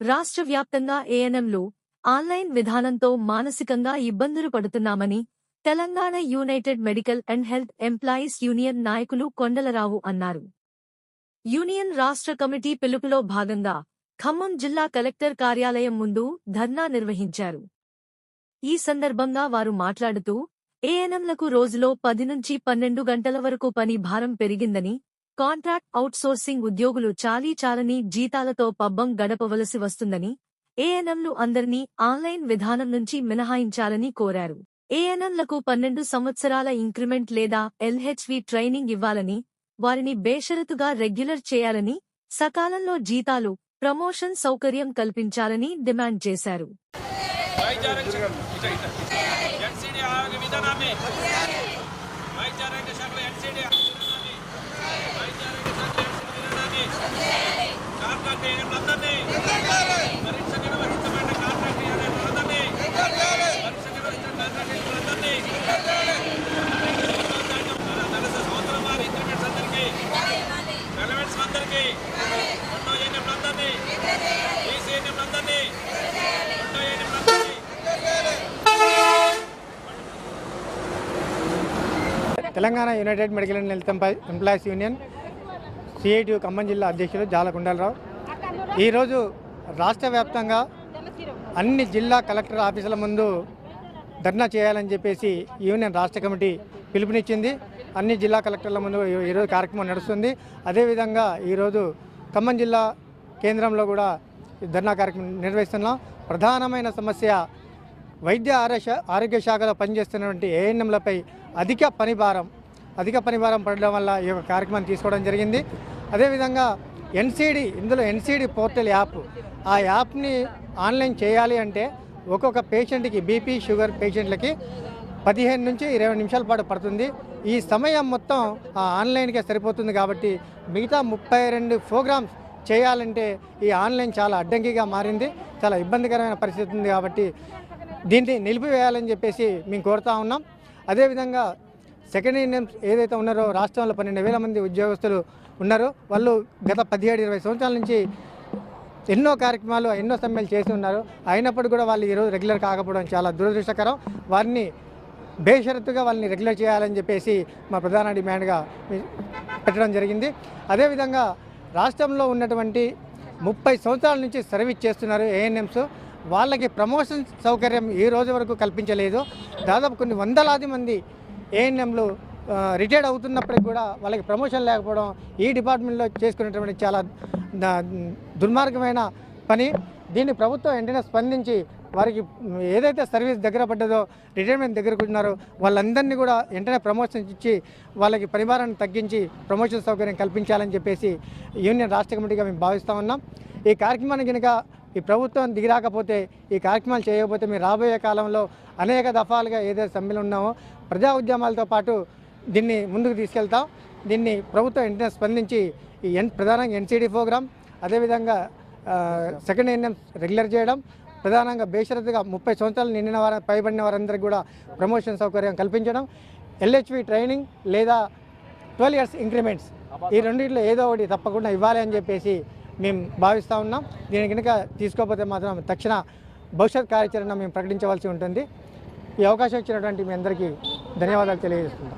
రాష్ట్ర వ్యాప్తంగా ఏఎన్ఎంలు ఆన్లైన్ విధానంతో మానసికంగా ఇబ్బందులు పడుతున్నామని Telangana united medical and health employees union నాయకులు కొండలరావు అన్నారు. యూనియన్ రాష్ట్ర కమిటీ పిలుపులో భాగంగా ఖమ్మం జిల్లా కలెక్టర్ కార్యాలయం ముందు ధర్నా నిర్వహించారు. ఈ సందర్భంగా వారు మాట్లాడుతూ ఏఎన్ఎంలకు రోజులో పది నుంచి పన్నెండు గంటల వరకు పని భారం పెరిగిందని కాంట్రాక్ట్ అవుట్సోర్సింగ్ ఉద్యోగులు చాలీ చాలని జీతాలతో పబ్బం గడపవలసి వస్తుందని ఏఎన్ఎంలు అందరినీ ఆన్లైన్ విధానం నుంచి మినహాయించాలని కోరారు. ఏఎన్ఎంలకు పన్నెండు సంవత్సరాల ఇంక్రిమెంట్ లేదా ఎల్హెచ్వి ట్రైనింగ్ ఇవ్వాలని వారిని బేషరతుగా రెగ్యులర్ చేయాలని సకాలంలో జీతాలు ప్రమోషన్ సౌకర్యం కల్పించాలని డిమాండ్ చేశారు. ఎన్సీడీ ఆరోగ్య విధానాన్ని వైద్య ఆరోగ్య శాఖలో ఎన్సీడీ విధానాన్ని వైద్య ఆరోగ్య శాఖలో ఎన్సీడీ విధానాన్ని కాంట్రాక్ట్ ఏజెంట్లందరినీ పరీక్ష నిర్వహించబడిన కాంట్రాక్ట్ ఏజెంట్లందరినీ పరీక్ష నిర్వహించిన కాంట్రాక్ట్ ఏజెంట్లందరినీ నెలస సంవత్సరం వారి ఇంక్రిమెంట్స్ అందరికీ రెలవెంట్స్ అందరికీ రెండో ఏజెంట్లందరినీ ఈసీ ఏజెంట్లందరినీ రెండో ఏజెంట్లందరినీ Telangana united medical and health employees union CIT Khammam జిల్లా అధ్యక్షులు జాలకుండలరావు ఈరోజు రాష్ట్ర వ్యాప్తంగా అన్ని జిల్లా కలెక్టర్ ఆఫీసుల ముందు ధర్నా చేయాలని చెప్పేసి యూనియన్ రాష్ట్ర కమిటీ పిలుపునిచ్చింది. అన్ని జిల్లా కలెక్టర్ల ముందు ఈ- ఈరోజు కార్యక్రమం నడుస్తుంది. అదేవిధంగా ఈరోజు ఖమ్మం జిల్లా కేంద్రంలో కూడా ధర్నా కార్యక్రమం నిర్వహిస్తున్నాం. ప్రధానమైన సమస్య వైద్య ఆరోగ్య ఆరోగ్య శాఖలో పనిచేస్తున్నటువంటి ఏఎన్ఎంలపై అధిక పనిభారం అధిక పనిభారం పడడం వల్ల ఈ యొక్క కార్యక్రమాన్ని తీసుకోవడం జరిగింది. అదేవిధంగా ఎన్సీడీ ఇందులో ఎన్సీడీ పోర్టల్ యాప్ ఆ యాప్ని ఆన్లైన్ చేయాలి అంటే ఒక్కొక్క పేషెంట్కి బీపీ షుగర్ పేషెంట్లకి పదిహేను నుంచి ఇరవై నిమిషాల పాటు పడుతుంది. ఈ సమయం మొత్తం ఆ ఆన్లైన్కే సరిపోతుంది కాబట్టి మిగతా ముప్పై రెండు ప్రోగ్రామ్స్ చేయాలంటే ఈ ఆన్లైన్ చాలా అడ్డంకిగా మారింది. చాలా ఇబ్బందికరమైన పరిస్థితి ఉంది కాబట్టి దీన్ని నిలిపివేయాలని చెప్పేసి మేము కోరుతా ఉన్నాం. అదేవిధంగా సెకండ్ ఇండియన్స్ ఏదైతే ఉన్నారో రాష్ట్రంలో పన్నెండు వేల మంది ఉద్యోగస్తులు ఉన్నారో వాళ్ళు గత పదిహేడు ఇరవై సంవత్సరాల నుంచి ఎన్నో కార్యక్రమాలు ఎన్నో సమ్మెలు చేసి ఉన్నారు. అయినప్పుడు కూడా వాళ్ళు ఈరోజు రెగ్యులర్ కాకపోవడం చాలా దురదృష్టకరం. వారిని బేషరతుగా వాళ్ళని రెగ్యులర్ చేయాలని చెప్పేసి మా ప్రధాన డిమాండ్గా పెట్టడం జరిగింది. అదేవిధంగా రాష్ట్రంలో ఉన్నటువంటి ముప్పై సంవత్సరాల నుంచి సర్వీస్ చేస్తున్నారు ఏఎన్ఎంస్ వాళ్ళకి ప్రమోషన్ సౌకర్యం ఈ రోజు వరకు కల్పించలేదు. దాదాపు కొన్ని వందలాది మంది ఏఎన్ఎంలు రిటైర్డ్ అవుతున్నప్పటికి కూడా వాళ్ళకి ప్రమోషన్ లేకపోవడం ఈ డిపార్ట్మెంట్లో చేసుకునేటువంటి చాలా దుర్మార్గమైన పని. దీన్ని ప్రభుత్వం వెంటనే స్పందించి వారికి ఏదైతే సర్వీస్ దగ్గర పడ్డదో రిటైర్మెంట్ దగ్గరకు ఉన్నారో వాళ్ళందరినీ కూడా వెంటనే ప్రమోషన్ ఇచ్చి వాళ్ళకి పరిమాణాన్ని తగ్గించి ప్రమోషన్ సౌకర్యం కల్పించాలని చెప్పేసి యూనియన్ రాష్ట్ర కమిటీగా మేము భావిస్తూ ఉన్నాం. ఈ కార్యక్రమానికి కనుక ఈ ప్రభుత్వం దిగిరాకపోతే ఈ కార్యక్రమాలు చేయకపోతే మీరు రాబోయే కాలంలో అనేక దఫాలుగా ఏదైతే సమ్మెలు ఉన్నామో. ప్రజా ఉద్యమాలతో పాటు దీన్ని ముందుకు తీసుకెళ్తాం. దీన్ని ప్రభుత్వం వెంటనే స్పందించి ఈ ఎన్ ప్రధానంగా ఎన్సీడీ ప్రోగ్రాం అదేవిధంగా సెకండ్ ఎన్ఎం రెగ్యులర్ చేయడం ప్రధానంగా బేషరతుగా ముప్పై సంవత్సరాలు నిండిన వారి పైబడిన వారందరికీ కూడా ప్రమోషన్ సౌకర్యం కల్పించడం ఎల్హెచ్వి ట్రైనింగ్ లేదా ట్వెల్వ్ ఇయర్స్ ఇంక్రిమెంట్స్. ఈ రెండింటిలో ఏదో ఒకటి తప్పకుండా ఇవ్వాలి అని చెప్పేసి మేము భావిస్తూ ఉన్నాం. దీని కనుక తీసుకోకపోతే మాత్రం తక్షణ భవిష్యత్ కార్యాచరణ మేము ప్రకటించవలసి ఉంటుంది. ఈ అవకాశం ఇచ్చినటువంటి మీ అందరికీ ధన్యవాదాలు తెలియజేస్తున్నాం.